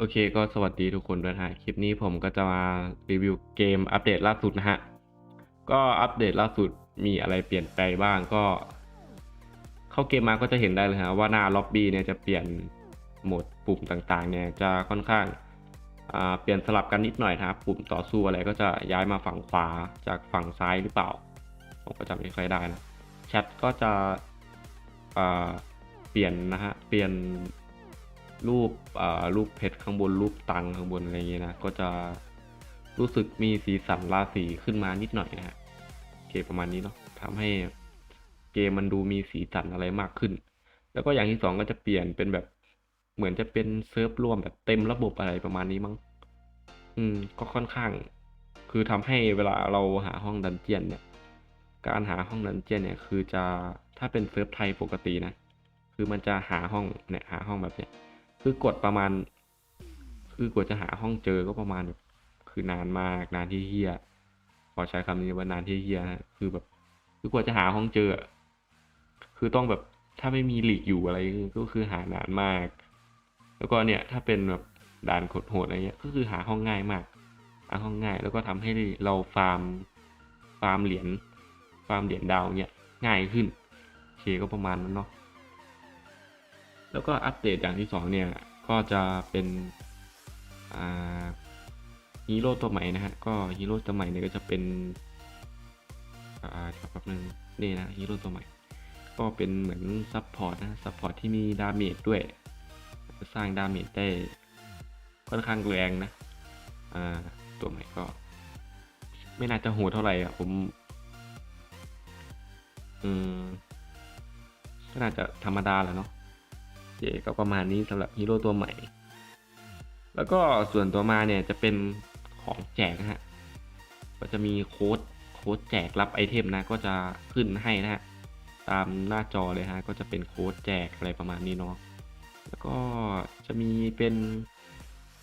โอเคก็สวัสดีทุกคนด้วยนะฮะ คลิปนี้ผมก็จะมารีวิวเกมอัปเดตล่าสุดนะฮะ ก็อัปเดตล่าสุดมีอะไรเปลี่ยนไปบ้างก็ เข้าเกมมาก็จะเห็นได้เลยฮะว่าหน้าล็อบบี้เนี่ยจะเปลี่ยนโหมดปุ่มต่างๆ เนี่ยจะค่อนข้างเปลี่ยนสลับกันนิดหน่อยนะครับปุ่มต่อสู้อะไรก็จะย้ายมาฝั่งขวาจากฝั่งซ้ายหรือเปล่า ผมก็จำไม่ค่อยได้นะแชทก็จะเปลี่ยนนะฮะเปลี่ยน รูปอ่ารูปเพชรข้างบนรูปตังข้างบนอะไรอย่างเงี้ยนะก็จะรู้สึกมีสีสันราศีขึ้นมานิดหน่อยนะฮะโอเคประมาณนี้เนาะทำให้เกมมันดูมีสีสันอะไรมากขึ้น แล้วก็อย่างที่สองก็จะเปลี่ยนเป็นแบบเหมือนจะเป็นเซิร์ฟรวมแบบเต็มระบบอะไรประมาณนี้มั้ง อืม ก็ค่อนข้าง คือทำให้เวลาเราหาห้องดันเจียนเนี่ย การหาห้องดันเจียนเนี่ย คือจะถ้าเป็นเซิร์ฟไทยปกตินะ คือมันจะหาห้องเนี่ยหาห้องแบบเนี้ย คือกดประมาณ คือกว่าจะหาห้องเจอก็ประมาณแบบคือนานมากนานที่เฮียขอใช้คำนี้ว่านานที่เฮียนะคือแบบ คือกว่าจะหาห้องเจอ คือต้องแบบถ้าไม่มีหลีกอยู่อะไรก็คือหานานมาก แล้วก็เนี่ยถ้าเป็นแบบด่านโหดอะไรเงี้ยก็คือหาห้องง่ายมากหาห้องง่ายแล้วก็ทำให้เราฟาร์มฟาร์มเหรียญฟาร์มเหรียญดาวเนี่ยง่ายขึ้นโอเคก็ประมาณนั้นเนาะ แล้วก็อัปเดตอย่างที่สองเนี่ย ก็จะเป็นฮีโร่ตัวใหม่นะฮะ ก็ฮีโร่ตัวใหม่เนี่ยก็จะเป็นอ่าแป๊บนึงนี่นะฮีโร่ตัวใหม่ ก็เป็นเหมือนซับพอร์ตนะซับพอร์ตที่มีดาเมจด้วย สร้างดาเมจได้ค่อนข้างแรงนะอ่าตัวใหม่ก็ ไม่น่าจะโหดเท่าไหร่อะผมอืมก็น่าจะธรรมดาแหละเนาะ เคก็ประมาณนี้สำหรับฮีโร่ตัวใหม่ แล้วก็ส่วนตัวมาเนี่ยจะเป็นของแจกนะฮะ ก็จะมีโค้ดโค้ดแจกรับไอเทมนะ ก็จะขึ้นให้นะฮะ ตามหน้าจอเลยฮะ ก็จะเป็นโค้ดแจกอะไรประมาณนี้เนาะ แล้วก็จะมีเป็น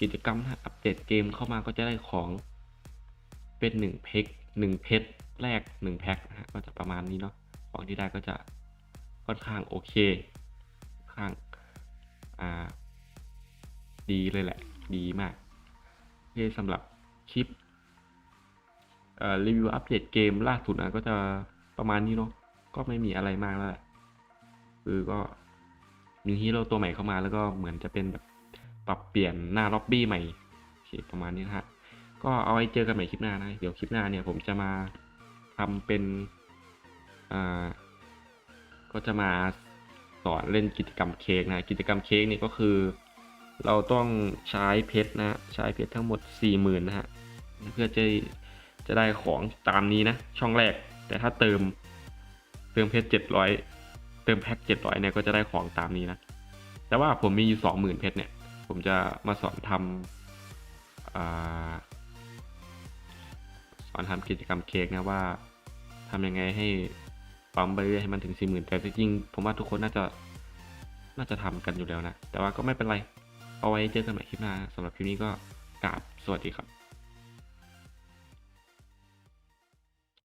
กิจกรรมฮะอัปเดตเกมเข้ามาก็จะได้ของเป็นหนึ่งเพชรหนึ่งเพชรแรกหนึ่งแพ็คนะฮะก็จะประมาณนี้เนาะของที่ได้ก็จะค่อนข้างโอเคข้าง อ่า ดีเลยแหละ ดีมากโอเคสำหรับคลิปรีวิวอัปเดตเกมล่าสุดนะก็จะประมาณนี้เนาะก็ไม่มีอะไรมากแล้วแหละคือก็มีฮีโร่ตัวใหม่เข้ามาแล้วก็เหมือนจะเป็นแบบปรับเปลี่ยนหน้าล็อบบี้ใหม่โอเคประมาณนี้นะฮะก็เอาไว้เจอกันใหม่คลิปหน้านะ เดี๋ยวคลิปหน้าเนี่ยผมจะมาทำเป็นอ่าก็จะมา สอนเล่นกิจกรรมเค้กนะกิจกรรมเค้กนี่ก็คือ เราต้องใช้เพชรนะใช้เพชรทั้งหมด4ี่หมื่นนะฮะเพื่อจะจะได้ของตามนี้นะช่องแรก แต่ถ้าเติมเติมเพชรเจ็ดร้อยเติมแพ็คเจ็ดร้อยเนี่ยก็จะได้ของตามนี้นะแต่ว่าผมมีอยู่สองหมื่นเพชรเนี่ย ผมจะมาสอนทำอสอนทำกิจกรรมเค้กนะว่าทำยังไงให้ ปั๊มไปเรื่อยให้มันถึงสี่หมื่นแต่จริงๆผมว่าทุกคนน่าจะน่าจะทำกันอยู่แล้วนะ แต่ว่าก็ไม่เป็นไร เอาไว้เจอกันใหม่คลิปหน้าสำหรับคลิปนี้ก็กราบสวัสดีครับ